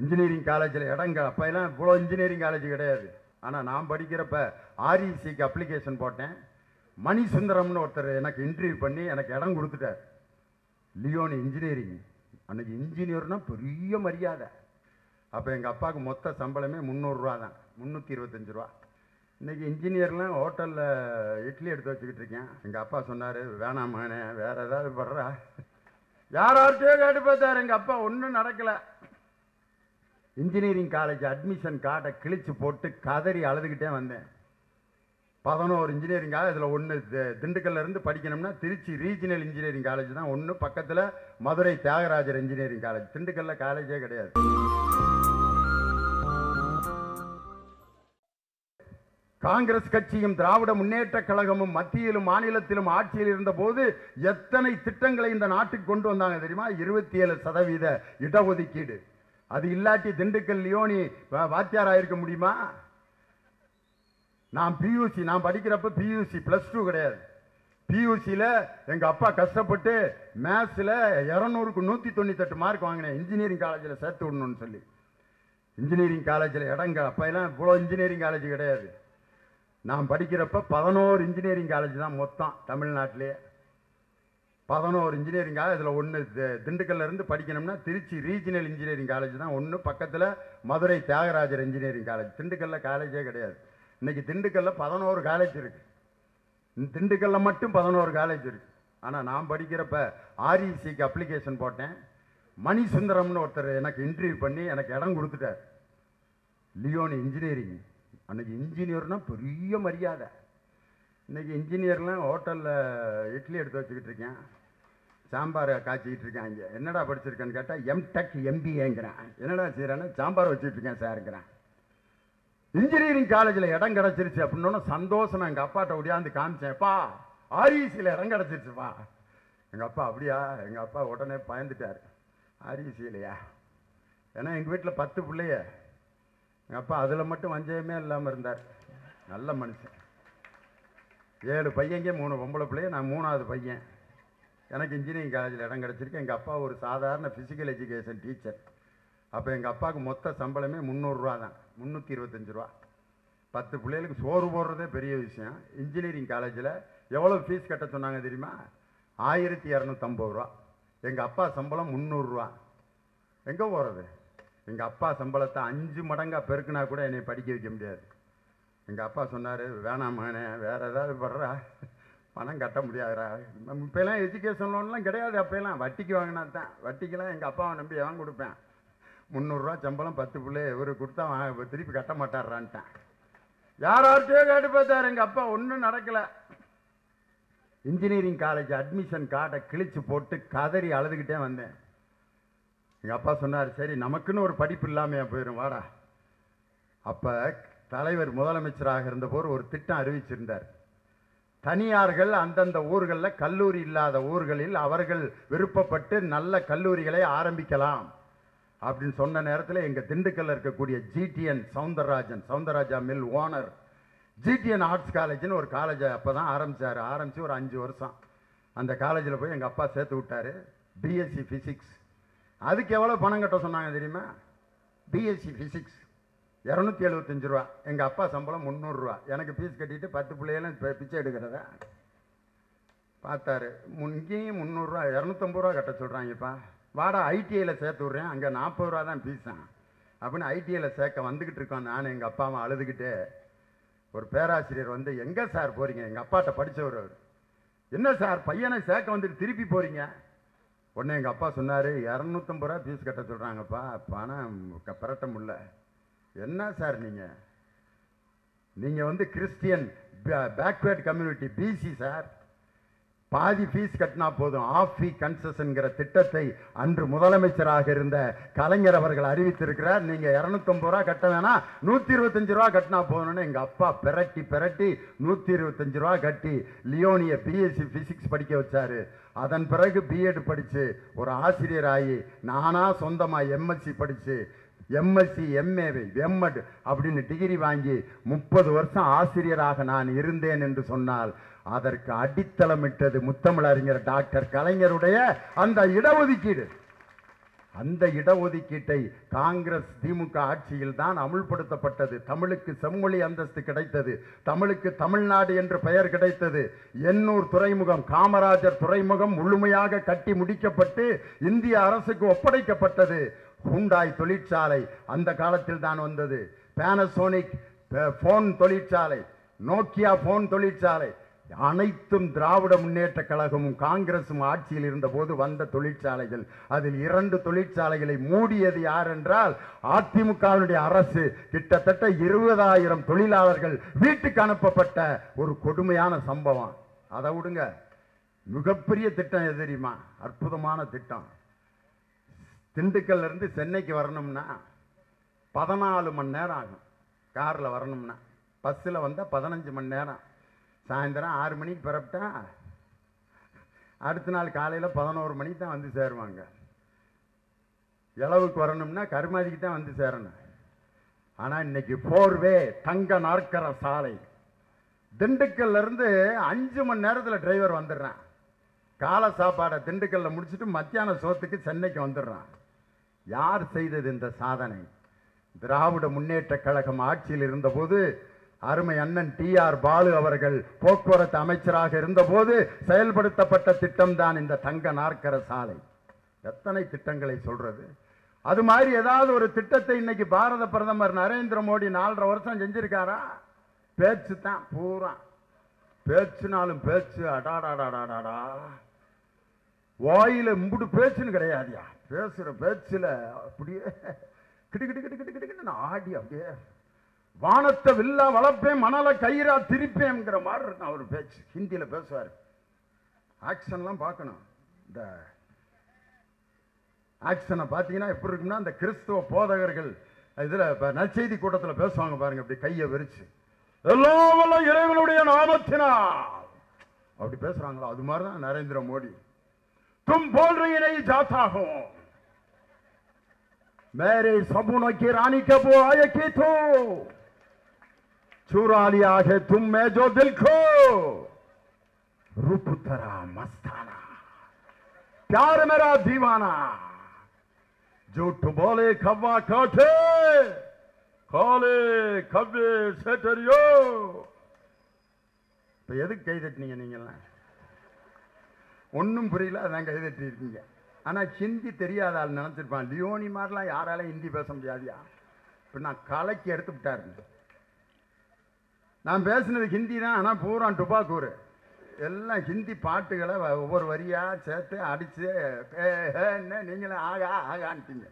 Engineering காலேஜில் இடங்க அப்போ எல்லாம் இவ்வளோ இன்ஜினியரிங் காலேஜ் கிடையாது. ஆனால் நான் படிக்கிறப்ப ஆர்இசிக்கு அப்ளிகேஷன் போட்டேன். மணி சுந்தரம்னு ஒருத்தர் எனக்கு இன்டர்வியூ பண்ணி எனக்கு இடம் கொடுத்துட்டார். லியோனி இன்ஜினியரிங் அன்னைக்கு இன்ஜினியர்னா பெரிய மரியாதை. அப்போ எங்கள் அப்பாவுக்கு மொத்த சம்பளமே முந்நூறுரூவா தான். முந்நூற்றி இருபத்தஞ்சு ரூபா. இன்றைக்கி இன்ஜினியர்லாம் ஹோட்டலில் இட்லி எடுத்து வச்சுக்கிட்டு இருக்கேன். எங்கள் அப்பா சொன்னார் வேணாம் மகனே வேறு ஏதாவது படுறா யாரார்ட்டையோ கேட்டு பார்த்தார். எங்கள் அப்பா ஒன்றும் நடக்கலை. இன்ஜினியரிங் காலேஜ் அட்மிஷன் கார்டை கிழிச்சு போட்டு கதறி அழுதுகிட்டே வந்தேன். பதினோரு இன்ஜினியரிங் காலேஜ் இதில் ஒன்று திண்டுக்கல்லேருந்து படிக்கணும்னா திருச்சி ரீஜினல் இன்ஜினியரிங் காலேஜ் தான் ஒன்று பக்கத்தில் மதுரை தியாகராஜர் இன்ஜினியரிங் காலேஜ் திண்டுக்கல்ல காலேஜே கிடையாது. காங்கிரஸ் கட்சியும் திராவிட முன்னேற்ற கழகமும் மத்தியிலும் மாநிலத்திலும் ஆட்சியில் இருந்தபோது எத்தனை திட்டங்களை இந்த நாட்டுக்கு கொண்டு வந்தாங்க தெரியுமா? இருபத்தி ஏழு சதவீத இடஒதுக்கீடு. அது இல்லாட்டி திண்டுக்கல் லியோனி வா- இருக்க முடியுமா? நான் பியூசி நான் படிக்கிறப்ப பியூசி ப்ளஸ் டூ கிடையாது. பியூசியில் எங்கள் அப்பா கஷ்டப்பட்டு மேத்ஸில் இரநூறுக்கு நூற்றி தொண்ணூத்தெட்டு மார்க் வாங்கினேன் இன்ஜினியரிங் காலேஜில் சேர்த்து விடணும்னு சொல்லி. இன்ஜினியரிங் காலேஜில் இடங்க அப்போ எல்லாம் இவ்வளோ இன்ஜினியரிங் காலேஜ் கிடையாது. நான் படிக்கிறப்ப பதினோரு இன்ஜினியரிங் காலேஜ் தான் மொத்தம் தமிழ்நாட்டிலேயே. பதினோரு இன்ஜினியரிங் காலேஜ் இதில் ஒன்று திண்டுக்கல்லேருந்து படிக்கணும்னா திருச்சி ரீஜினல் இன்ஜினியரிங் காலேஜ் தான் ஒன்று பக்கத்தில் மதுரை தியாகராஜர் இன்ஜினியரிங் காலேஜ் திண்டுக்கல்ல காலேஜே கிடையாது. இன்றைக்கி திண்டுக்கல்ல பதினோரு காலேஜ் இருக்குது திண்டுக்கல்ல மட்டும் பதினோரு காலேஜ் இருக்குது ஆனால் நான் படிக்கிறப்ப ஆர்இசிக்கு அப்ளிகேஷன் போட்டேன். மணிசுந்தரம்னு ஒருத்தர் எனக்கு இன்டர்வியூ பண்ணி எனக்கு இடம் கொடுத்துட்டார். லியோனி இன்ஜினியரிங் அன்னைக்கு இன்ஜினியர்னால் பெரிய மரியாதை. இன்றைக்கி இன்ஜினியர்லாம் ஹோட்டலில் இட்லி எடுத்து வச்சுக்கிட்டு இருக்கேன். சாம்பார் காய்ச்சிக்கிட்டு இருக்கேன் இங்கே. என்னடா படிச்சிருக்கேன்னு கேட்டால் எம்டெக் எம்பிஏங்கிறேன் என்னடா செய்கிறேன்னு சாம்பார் வச்சுட்டு இருக்கேன் சாருங்கிறேன். இன்ஜினியரிங் காலேஜில் இடம் கிடச்சிருச்சு அப்படின்னு சந்தோஷமாக எங்கள் அப்பாட்ட ஒடியாந்து காமிச்சேன்ப்பா ஆர்இசியில் இடம் கிடச்சிருச்சுப்பா. எங்கள் அப்பா அப்படியா? எங்கள் அப்பா உடனே பயந்துட்டார். ஆர்இசியிலையா ஏன்னா எங்கள் வீட்டில் பத்து பிள்ளைய. எங்கள் அப்பா அதில் மட்டும் வஞ்சயமே இல்லாமல் இருந்தார். நல்ல மனுஷன். ஏழு பையங்க மூணு பொம்பளை பிள்ளைய நான் மூணாவது பையன். எனக்கு இன்ஜினியரிங் காலேஜில் இடம் கிடச்சிருக்கு. எங்கள் அப்பா ஒரு சாதாரண ஃபிசிக்கல் எஜுகேஷன் டீச்சர் அப்போ எங்கள் அப்பாவுக்கு மொத்த சம்பளமே முந்நூறுரூவா தான். முந்நூற்றி இருபத்தஞ்சி ரூபா. பத்து பிள்ளைகளுக்கு சோறு போடுறதே பெரிய விஷயம். இன்ஜினியரிங் காலேஜில் எவ்வளோ ஃபீஸ் கட்ட சொன்னாங்க தெரியுமா? ஆயிரத்தி இரநூத்தம்பது ரூபா. எங்கள் அப்பா சம்பளம் முந்நூறுரூவா. எங்கே போகிறது எங்கள் அப்பா சம்பளத்தை அஞ்சு மடங்கா பெருக்குனா கூட என்னை படிக்க வைக்க முடியாது. எங்கள் அப்பா சொன்னார் வேணாம் மகனே வேறு ஏதாவது படுறா பணம் கட்ட முடியாதுடா. நம்ம இப்போலாம் எஜுகேஷன் லோன்லாம் கிடையாது அப்போலாம் வட்டிக்கு வாங்கினா தான். வட்டிக்கெல்லாம் எங்கள் அப்பாவை நம்பி எவன் கொடுப்பேன். முந்நூறுரூவா சம்பளம் பத்து பிள்ளை இவர் கொடுத்தா வாங்க திருப்பி கட்ட மாட்டாரான்ட்டேன் யாரார்ட்டையோ கேட்டு பார்த்தாரு. எங்கள் அப்பா ஒன்றும் நடக்கலை. இன்ஜினியரிங் காலேஜ் அட்மிஷன் கார்டை கிழிச்சு போட்டு கதறி அழுதுகிட்டே வந்தேன். எங்கள் அப்பா சொன்னார் சரி நமக்குன்னு ஒரு படிப்பு இல்லாமையா போயிடும் வாடா. அப்போ தலைவர் முதலமைச்சராக இருந்தபோது ஒரு திட்டம் அறிவிச்சிருந்தார். தனியார்கள் அந்தந்த ஊர்களில் கல்லூரி இல்லாத ஊர்களில் அவர்கள் விருப்பப்பட்டு நல்ல கல்லூரிகளை ஆரம்பிக்கலாம் அப்படின்னு சொன்ன நேரத்தில் எங்கள் திண்டுக்கல்ல இருக்கக்கூடிய GTN Soundararajan Soundararaja mill owner. GTN arts காலேஜ்னு ஒரு காலேஜை அப்போ தான் ஆரம்பித்தார் ஆரம்பித்து ஒரு அஞ்சு வருஷம். அந்த காலேஜில் போய் எங்கள் அப்பா சேர்த்து விட்டாரு. பிஎஸ்சி ஃபிசிக்ஸ் அதுக்கு எவ்வளோ பணம் கட்ட சொன்னாங்க தெரியுமா? பிஎஸ்சி ஃபிசிக்ஸ் இரநூத்தி எழுபத்தஞ்சு ரூபா. எங்கள் அப்பா சம்பளம் முந்நூறுரூவா எனக்கு ஃபீஸ் கட்டிட்டு பத்து பிள்ளைகளும் இப்போ பிச்சை எடுக்கிறதா பார்த்தாரு. முன் இங்கேயும் முந்நூறுரூவா இரநூத்தம்பது ரூபா கட்ட சொல்கிறாங்கப்பா வாடா ஐடிஐயில் சேர்த்து விட்றேன். அங்கே நாற்பது ரூபா தான் ஃபீஸான் அப்படின்னு ஐடிஐயில் சேர்க்க வந்துக்கிட்டு இருக்கோம் நான் எங்கள் அப்பாவும் அழுதுகிட்டு. ஒரு பேராசிரியர் வந்து எங்கே சார் போகிறீங்க எங்கள் அப்பாட்ட படித்தவர் அவர். என்ன சார் பையனை சேர்க்க வந்துட்டு திருப்பி போகிறீங்க உடனே எங்கள் அப்பா சொன்னார் இரநூத்தம்பது ரூபா ஃபீஸ் கட்ட சொல்கிறாங்கப்பா பணம் க- பிரட்ட முடியல. என்ன சார் நீங்கள் நீங்கள் வந்து Christian backward community BC sir. பாதி ஃபீஸ் கட்டினா போதும். ஆஃப் ஃபீ கன்செஷன்கிற திட்டத்தை அன்று முதலமைச்சராக இருந்த கலைஞர் அவர்கள் அறிவித்திருக்கிறார். நீங்கள் இரநூத்தம்பது ரூபா கட்ட வேணாம் நூற்றி இருபத்தஞ்சு ரூபா கட்டினா போதும்னு எங்கள் அப்பா பிரட்டி பிரட்டி நூற்றி இருபத்தஞ்சு ரூபா கட்டி லியோனியை பிஎஸ்சி ஃபிசிக்ஸ் படிக்க வச்சார். அதன் பிறகு பிஎட் படித்து ஒரு ஆசிரியர் ஆகி நானாக சொந்தமாக எம்எஸ்சி படித்து எம்எஸ்சி எம்ஏ எம்எட் அப்படின்னு டிகிரி வாங்கி முப்பது வருஷம் ஆசிரியராக நான் இருந்தேன் என்று சொன்னால் அதற்கு அடித்தளமிட்டது முத்தமிழறிஞர் டாக்டர் கலைஞருடைய அந்த இடஒதுக்கீடு. அந்த இடஒதுக்கீட்டை காங்கிரஸ் திமுக ஆட்சியில் தான் அமுல்படுத்தப்பட்டது. தமிழுக்கு செம்மொழி அந்தஸ்து கிடைத்தது. தமிழுக்கு தமிழ்நாடு என்று பெயர் கிடைத்தது. எண்ணூர் துறைமுகம் காமராஜர் துறைமுகம் முழுமையாக கட்டி முடிக்கப்பட்டு இந்திய அரசுக்கு ஒப்படைக்கப்பட்டது. ஹுண்டாய் தொழிற்சாலை அந்த காலத்தில் தான் வந்தது. பேனசோனிக் ஃபோன் தொழிற்சாலை நோக்கியா ஃபோன் தொழிற்சாலை அனைத்தும் திராவிட முன்னேற்ற கழகமும் காங்கிரசும் ஆட்சியில் இருந்தபோது வந்த தொழிற்சாலைகள். அதில் இரண்டு தொழிற்சாலைகளை மூடியது யார் என்றால் அதிமுகவினுடைய அரசு. கிட்டத்தட்ட இருபதாயிரம் தொழிலாளர்கள் வீட்டுக்கு அனுப்பப்பட்ட ஒரு கொடுமையான சம்பவம். அதை விடுங்க. மிகப்பெரிய திட்டம் எது தெரியுமா? அற்புதமான திட்டம். திண்டுக்கல்ல இருந்து சென்னைக்கு வரணும்னா பதினாலு மணி நேரம் ஆகும். காரில் வரணும்னா. பஸ்ஸில் வந்தால் பதினஞ்சு மணி நேரம். சாயந்தரம் ஆறு மணிக்கு பிறப்பிட்டா அடுத்த நாள் காலையில் பதினோரு மணிக்கு தான் வந்து சேருவாங்க. இளவுக்கு வரணும்னா கருமாதிக்கு தான் வந்து சேரணும். ஆனால் இன்னைக்கு போர்வே தங்க நாற்கர சாலை. திண்டுக்கல்லேருந்து அஞ்சு மணி நேரத்தில் டிரைவர் வந்துடுறான். காலை சாப்பாடை திண்டுக்கல்ல முடிச்சுட்டு மத்தியான சோத்துக்கு சென்னைக்கு வந்துடுறான். யார் செய்தது இந்த சாதனை? திராவிட முன்னேற்ற கழகம் ஆட்சியில் இருந்தபோது அருமை அண்ணன் டி ஆர் பாலு அவர்கள் போக்குவரத்து அமைச்சராக இருந்தபோது செயல்படுத்தப்பட்ட திட்டம் தான் இந்த தங்க நாற்கர சாலை. எத்தனை திட்டங்களை சொல்றது? அது மாதிரி ஏதாவது ஒரு திட்டத்தை இன்னைக்கு பாரத பிரதமர் நரேந்திர மோடி நாலரை வருஷம் செஞ்சிருக்காரா? பேச்சு தான் பூரா. பேச்சுனாலும் பேச்சு அடாடாடாடாடாடா. வாயில இம்புடு பேச்சுன்னு கிடையாதுயா? பேசுற பேச்சுல அப்படியே கிட்டு கிடு கிடு கிடு கிட்டு நான் ஆடி அப்படியே வானத்தை வில்லா வளர்ப்பேன் மணலை கயிறா திரிப்பேங்கிற மாதிரி இருக்கும் அவர் பேச்சு. ஹிந்தியில் பேசுவார். ஆக்ஷன்லாம் பார்க்கணும். இந்த ஆக்ஷனை பார்த்தீங்கன்னா எப்படி இருக்கும்னா இந்த கிறிஸ்துவ போதகர்கள் இதில் இப்போ நற்செய்தி கூட்டத்தில் பேசுவாங்க பாருங்க அப்படி கையை விரிச்சு. எல்லாம் இறைவனுடைய நாமத்தினா அப்படி பேசுறாங்களா? அது மாதிரி தான் நரேந்திர மோடி. तुम बोल रही नहीं जाता हूं मेरे सपनों की रानी कब वो आए की तो चुरा लिया है तुम में जो दिल को रूप तरा मस्ताना प्यार मेरा दीवाना झूठ बोले खब्बा काठे காலே கவ்வே சேட்டரியோ இப்ப எதுக்கு கை தட்டினீங்க நீங்கெல்லாம் ஒன்றும் புரியல அதான் கைதட்டி இருக்கீங்க ஆனால் ஹிந்தி தெரியாத ஆள் நினச்சிருப்பான். லியோனி மாதிரிலாம் யாரால ஹிந்தி பேச முடியாதியா? இப்போ நான் கலைக்கு எடுத்து விட்டாருங்க. நான் பேசினது ஹிந்தி தான் ஆனால் பூரா டுபாக்கூர். எல்லாம் ஹிந்தி பாட்டுகளை வ- ஒவ்வொரு வரியாக சேர்த்து அடித்து என்ன நீங்களும் ஆகா ஆகான்ட்டீங்க.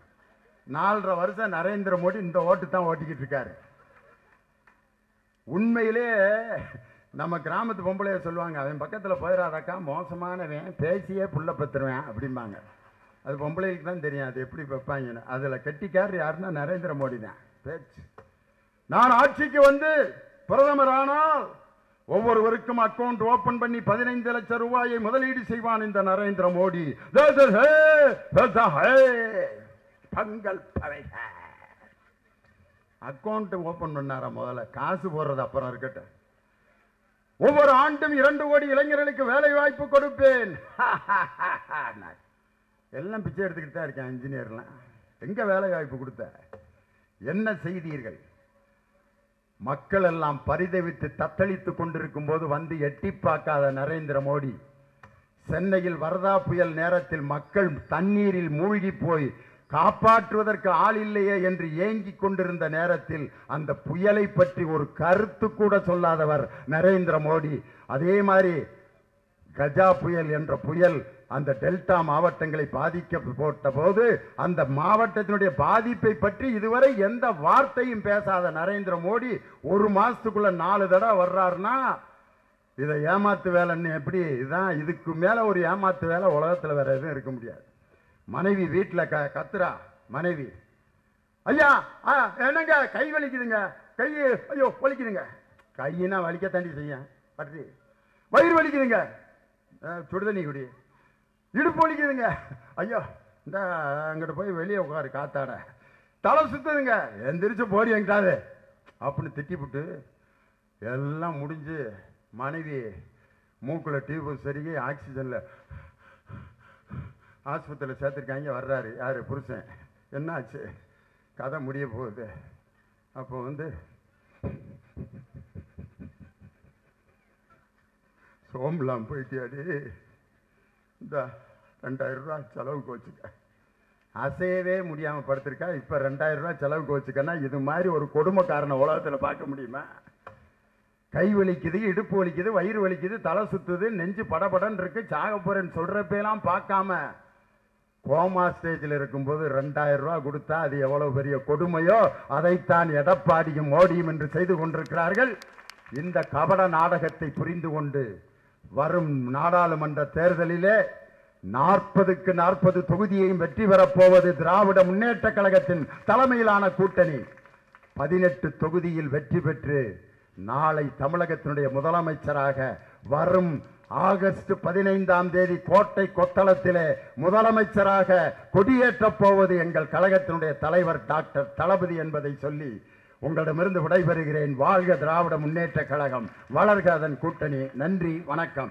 நாலரை வருஷம் நரேந்திர மோடி இந்த ஓட்டு தான் ஓட்டிக்கிட்டு இருக்காரு. உண்மையிலே நம்ம கிராமத்து பொம்பளைய சொல்லுவாங்க அவன் பக்கத்தில் போயிடாதக்கா மோசமானவன் பேசியே புள்ள பத்துருவேன் அப்படிம்பாங்க. அது பொம்பளைகளுக்கு தான் தெரியும் அது எப்படி வைப்பாங்கன்னு. அதில் கட்டிக்கார் யாருன்னா நரேந்திர மோடி தான். பேச்சு. நான் ஆட்சிக்கு வந்து பிரதமர் ஆனால் ஒவ்வொருவருக்கும் அக்கவுண்ட் ஓபன் பண்ணி பதினைந்து லட்சம் ரூபாயை முதலீடு செய்வான் இந்த நரேந்திர மோடி. பங்கல் அக்கௌண்ட் ஓபன் பண்ணாரா முதல்ல? காசு போடுறது அப்புறம் இருக்கட்டும். ஒவ்வொரு ஆண்டும் இரண்டு கோடி இளைஞர்களுக்கு வேலை வாய்ப்பு கொடுப்பேன். எல்லாம் பிச்சை எடுத்துக்கிட்டு தான் இருக்கேன் இன்ஜினியர்லாம் எங்கே வேலை வாய்ப்பு கொடுத்த? என்ன செய்தீர்கள்? மக்கள் எல்லாம் பரிதவித்து தத்தளித்து கொண்டிருக்கும் போது வந்து எட்டி பார்க்காத நரேந்திர மோடி. சென்னையில் வரதா புயல் நேரத்தில் மக்கள் தண்ணீரில் மூழ்கி போய் காப்பாற்றுவதற்கு ஆள் இல்லையே என்று ஏங்கிக் கொண்டிருந்த நேரத்தில் அந்த புயலை பற்றி ஒரு கருத்து கூட சொல்லாதவர் நரேந்திர மோடி. அதே மாதிரி கஜா புயல் என்ற புயல் அந்த டெல்டா மாவட்டங்களை பாதிக்க போட்ட போது அந்த மாவட்டத்தினுடைய பாதிப்பை பற்றி இதுவரை எந்த வார்த்தையும் பேசாத நரேந்திர மோடி ஒரு மாசத்துக்குள்ள நாலு தடவை வர்றாருன்னா இதை ஏமாத்து வேலைன்னு எப்படி? இதான் இதுக்கு மேல ஒரு ஏமாத்து வேலை உலகத்தில் வேற எதுவும் இருக்க முடியாது. மனைவி வீட்டில் க கத்துறா மனைவி. ஐயா ஆ, என்னங்க கை வலிக்குதுங்க. கை ஐயோ வலிக்குதுங்க. கையினா வலிக்க தாண்டி செய்ய பற்றி வயிறு வலிக்குதுங்க. சுடுதண்ணி குடி. இடுப்பு வலிக்குதுங்க. ஐயோ இந்த அங்கிட்ட போய் வெளியே உட்காரு காத்தாட. தலை சுத்துதுங்க. எந்திரிச்சு போடி எங்கிட்டாது அப்படின்னு திட்டிப்புட்டு எல்லாம் முடிஞ்சு மனைவி மூக்கில் டியூப் சரிகை ஆக்சிஜனில் ஆஸ்பத்திரியில் சேர்த்துருக்காங்க. வர்றாரு. யார்? புருஷன். என்னாச்சு? கதை முடிய போகுது. அப்போ வந்து சோம்பலாம் போயிட்டியாடி? இந்த ரெண்டாயிரரூபா செலவுக்கு வச்சுக்க அசையவே முடியாமல் படுத்திருக்கா. இப்போ ரெண்டாயிரரூபா செலவுக்கு வச்சுக்கன்னா இது மாதிரி ஒரு கொடுமைக்காரனை உலகத்தில் பார்க்க முடியுமா? கை வலிக்குது இடுப்பு வலிக்குது வயிறு வலிக்குது தலை சுத்துது நெஞ்சு படபடன்னு இருக்கு. சாக போறேன்னு சொல்றப்பெல்லாம் பார்க்காம கோமா ஸ்டேஜில் இருக்கும்போது ரெண்டாயிரம் ரூபா கொடுத்தா அது எவ்வளவு பெரிய கொடுமையோ அதைத்தான் எடப்பாடியும் மோடியும் என்று செய்து கொண்டிருக்கிறார்கள். இந்த கபட நாடகத்தை புரிந்து கொண்டு வரும் நாடாளுமன்ற தேர்தலிலே நாற்பதுக்கு நாற்பது தொகுதியையும் வெற்றி பெறப்போவது திராவிட முன்னேற்ற கழகத்தின் தலைமையிலான கூட்டணி. பதினெட்டு தொகுதியில் வெற்றி பெற்று நாளை தமிழகத்தினுடைய முதலமைச்சராக வரும் ஆகஸ்ட் பதினைந்தாம் தேதி கோட்டை கொத்தளத்திலே முதலமைச்சராக கொடியேற்றப் போவது எங்கள் கழகத்தினுடைய தலைவர் டாக்டர் தளபதி என்பதை சொல்லி உங்களிடமிருந்து விடைபெறுகிறேன். வாழ்க திராவிட முன்னேற்ற கழகம். வளர்க அதன் கூட்டணி. நன்றி. வணக்கம்.